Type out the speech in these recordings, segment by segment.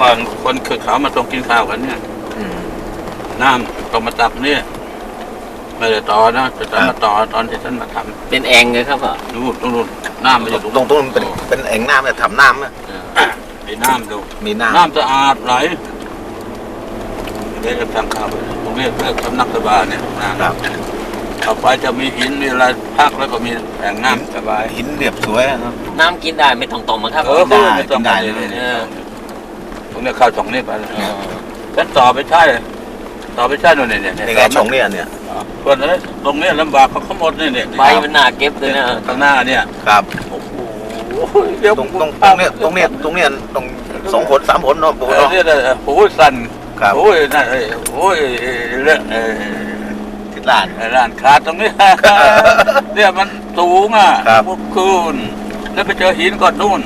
ก่อนคนคือเขามาต้องกินข้าวกันเนี่ยอืมน้ำต้องมาตักเนี่ยไม่ได้ต่อนะจะจะมาต่อตอนที่ฉันมาทเป็นแองเลยครับพ่อำดูตรงนู้นน้ำมันอยู่ตรงตรงนู้นเป็นเป็นแอ่งน้ำเนี่ยทำน้ำอะไอ้น้ำดู มีน้น้ำสะอาดไหลเดี๋ยวจะทางข้าวไปตรงนี้เรียกสำนักสบายเนี่ยน้ำครับำต่อไปจะมีหินมีอะไรพักแล้วก็มีแอ่งน้ำสบายหินเรียบสวยอะครับ น้ำกินได้ไม่ต้องต้มนะครับ เออได้ไม่ต้องกินได้เลยเลยเนี่ย ตรงนี้เข้าช่องนี้ไปแล้วเออฉันต่อไปใช่ต่อไปใช่นู่นเนี่ยเนี่ยนี่ไงชงเนี่ยเนี่ยส่วนนี้ตรงนี้ลำบากเขาขมดเนี่ยเนี่ยใบมันน่าเก็บเลยนะข้างหน้าเนี่ยครับโอ้โหเดี๋ยวตรงตรงตรงเนี้ยตรงเนี้ยตรงเนี้ยตรงสองผลสามผลเนาะปู่เออเนาะเนี่ยเนี่ยโอ้ยสั่นครับโอ้ยนั่นเอ้ยโอ้ยเรื่องเออทิศลานร้านค้าตรงนี้เนี่ยมันสูงอะครับพวกคืนแล้วไปเจอหินก่อนนู่น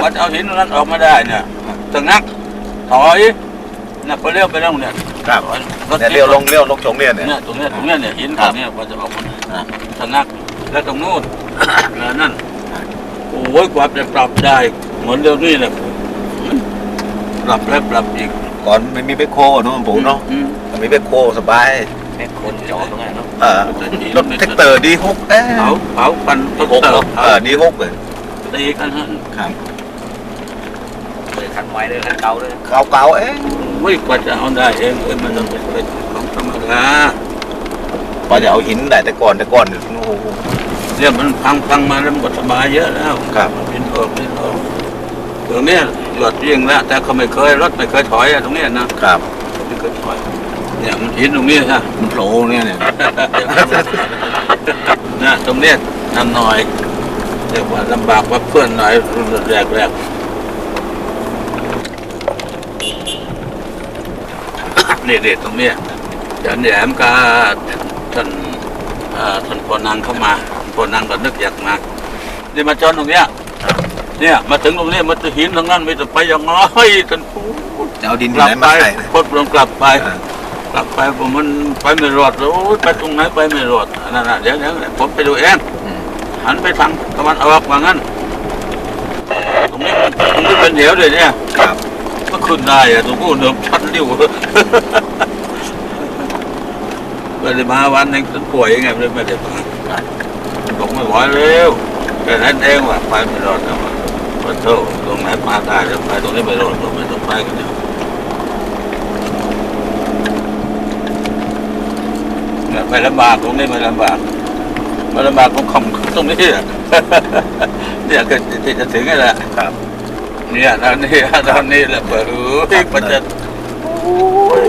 กว่าจะเอาหินตรงนั้นออกมาได้เนี่ย สงักถอยน่ะไปเลี้ยวไปแล้วเนี่ยครับรถเนี่ยเลี้ยวลงเลี้ยวลงชงเนี่ยเนี่ยเนี่ยตรงเนี้ยตรงเนี้ยเนี่ยหินครัตรบงเนี้ยกว่าจะออกมาอ่าสงักแล้วตรงนู้นแล้วนั่นโอ้ยกว่าจะปรับได้ เหมือนเดี๋ยวนี้เนี่ยปรับแล้วปรับอีกก่อนไม่มีเบคโคเนาะปู่เนาะอืมมีเบคโคสบายแม่คนจอดตรงไหนเนาะเออรถแท็กเตอร์ดีฮุกเอ้ยเผาเผาปันต้นฮุกเติเนาะบเออดีฮุกเลยตีกันฮะครับเลย คันไว้เลยคันเก่าเลยเก่าเก่าๆเอ้ยวิ่งกว่าจะเอาได้เองเอ้ยมันต้องเป็นของธรรมดาพอจะเอาหินได้แต่ก่อนแต่ก่อนเนี่ยโอ้โหเรื่องมันพังพังมาแล้วมันก็สบายเยอะแล้วครับบินออกบินออกตรงเนี้ยหยดยิ่งแล้วแต่เขาไม่เคยรถไม่เคยถอยอะตรงเนี้ยนะครับไม่เคยถอยเนี่ยมันหินตรงนี้ฮะมันโผล่เนี่ยเนี่ยนะตรงเนี้ยนำหน่อยเรียกว่าลำบากกว่าเพื่อนหน่อยรุ่นแรกแรก ๆนี่นี่ตรงเนี้ยเดี๋ยวแหนมกับท่านเอ่อท่านพอนังเข้ามาพอนังก็นึกอยากมานี่มาจอดตรงเนี้ยเนี่ยมาถึงตรงเนี้ยมันจะหินทางนั้นไม่จะไปยังไงท่านพูดจะเอาดินกที่ลัไหนไปมาใส่พดลงกลับไปเออกลับไปผมมันไปไม่รอดโอ้ยไปตรงไหนไปไม่รอดอันนั่นน่ะเดี๋ยวเดี๋ยวผมไปดูเองอืมหันไปทางตะวันออกว่างั้นตรงนี้มันตรงนี้เป็นเหวเลยเนี่ยครับ ก็ขึ้นได้อะตรงนู้เดิมชันริ้วไม่ได้มาวันนึงฉันป่วยยังไงไม่ได้ม่ได้มไม่ไหวแล้วแค่นั้นเองว่ะไปไม่รอดแล้วว่ะขอโทษตรงไหนมาได้แล้วไปตรงนี้ไม่รอดตรงไม่ต้องไปกันเดี๋ยวไม่ลำบากตรงนี้ไม่ลำบากไม่ลำบากตรงคำตรงนี้เนี่ยก็จะถึงนี่แหละครับ เนี่ยตอนนี้ตอนนี้แหละเปิดหูมันจะโอ้ย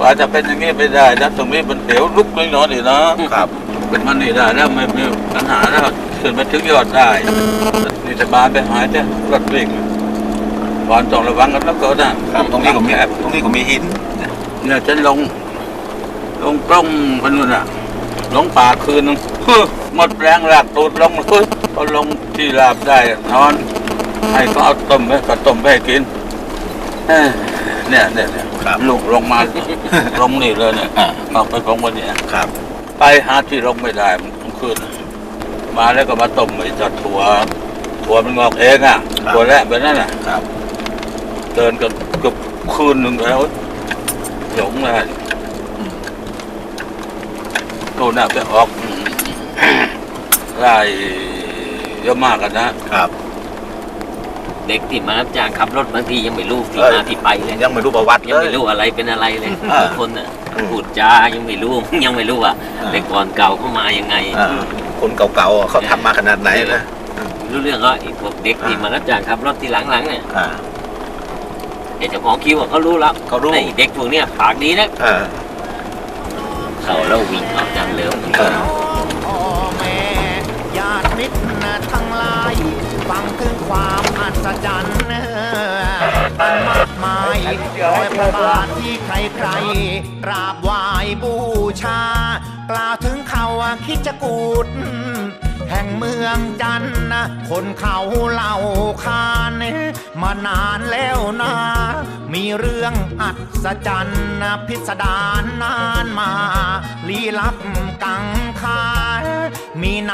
ว่าจะเป็นอย่างนี้ไม่ได้นะตรงนี้มันเดี๋ยวลุกเลยเนาะนี่นะครับ เป็นมันนี่ได้แล้วไม่มีปัญหาแล้วขึ้นมาถึงยอดได้นี่จะบานไปหายเนี่ยรถวิ่งก่อนต้องระวังกันแล้วก็นะครับตรงนี้ก็มีแอบตรงนี้ก็มีหินเนี่ยฉันลง ลงกล้องพนนู่นอะลงป่าคืนนึงฮึหมดแรงหลักตูดลงเลย พอลงที่ราบได้นอน ให้เขาเอาต้มไปก็ต้มไปให้กินเอ้ยเนี่ยเนี่ยเนี่ยครับ ลูกลงมา ลงนี่เลยเนี่ยอ่า ออกไปของวันนี้ครับ ไปหาที่ลงไม่ได้มันกลางคืนมาแล้วก็มาต้มไอ้จัดถั่วถั่วมันงอกเองอะถั่วแระแบบนั้นอะ ครับ เดินกันเกือบคืนหนึ่งแล้วหลงเลยโน่นน่ะไปออกไล่ เยอะมากกันนะครับ เด็กที่มารับจ้างขับรถบางทียังไม่รู้ที่มาที่ไปเลยยังไม่รู้ประวัติยังเลยไม่รู้อะไรเป็นอะไรเลยอ่าบางคนน่ะอืมพูดจายังไม่รู้ ยังไม่รู้อะอ่า แต่ก่อนเก่าเข้ามายังไง อ่าคนเก่าๆอะเขาทำมาขนาดไหนนะรู้เรื่องก็ไอ้พวกเด็กที่มารับจ้างขับรถที่หลังๆเนี่ยอ่า ไอ้เจ้าของคิวอะเขารู้แล้วเขารู้ ไอ้เด็กพวกเนี้ยปากดีนะอ่า เขาแล้ววิ่งออกจังเร็วอ่า ฟังถึงความอัศจรรย์อันมากมายรอยพระบาทที่ใครๆกราบไหว้บูชากล่าวถึงเขาคิดจะกูด แห่งเมืองจันทน์นะคนเขาเล่าขานมานานแล้วนะ มีเรื่องอัศจรรย์พิสดารนานมาลี้ลับกังคามีใน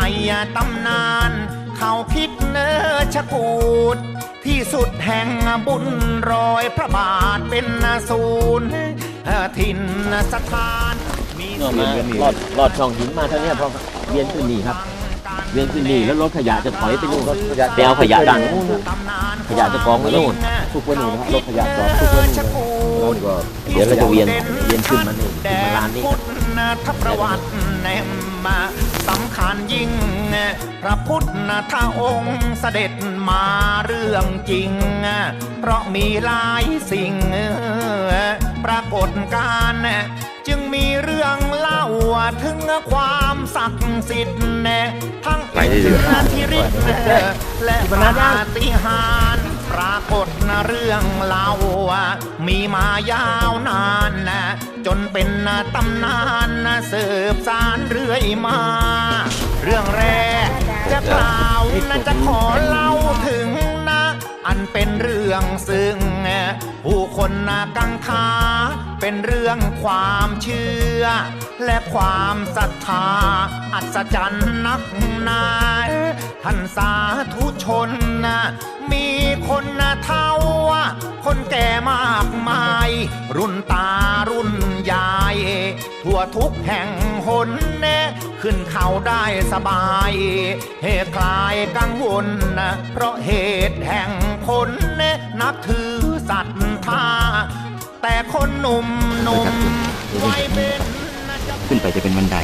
ตำนาน เขาคิดเนอชะกูด ที่สุดแห่งบุญรอยพระบาทเป็นศูนย์ถิ่นสถานมีเมื่อมาลอดลอดช่องหินมาเท่านี้พอเวียนขึ้นนี่ครับเวียนขึ้นนี่แล้วรถขยะจะถอยไปนู่นไปเอาขยะดังนู่นนะขยะจะกองไว้นู่นทุกวันนี้นะครับรถขยะจอดทุกวันนี้เลยแล้วนี่ก็เดี๋ยวเราจะเวียนเวียนขึ้นมานี่ขึ้นมาลานนี้พุทธทประวัติแนมมา สำคัญยิ่ง พระพุทธทองค์เสด็จมาเรื่องจริง เพราะมีหลายสิ่ง ปรากฏการณ์จึงมีเรื่องเล่าถึงความศักดิ์สิทธิ์ทั้งอิทธิฤทธิ์และปาฏิหาริย์ปรากฏเรื่องเล่ามีมายาวนานนะ จนเป็นตำนานนะสืบสารเรื่อยมา เรื่องแรกจะกล่าวนะจะขอเล่าถึง เป็นเรื่องซึ่ง ผู้คนนากังขาเป็นเรื่องความเชื่อ และความศรัทธา อัศจรรย์นักหนาท่านสาธุชนนะมีคนนะเท่า คนแก่มากมาย รุ่นตารุ่นยาย ทั่วทุกแห่งหนแน่ขึ้นเขาได้สบายเหตุคลายกังวลนะเพราะเหตุแห่งคนแน่นับถือศรัทธาแต่คนหนุ่มหนุ่มๆวัยเป็นนะจะขึ้นไปจะเป็นบันได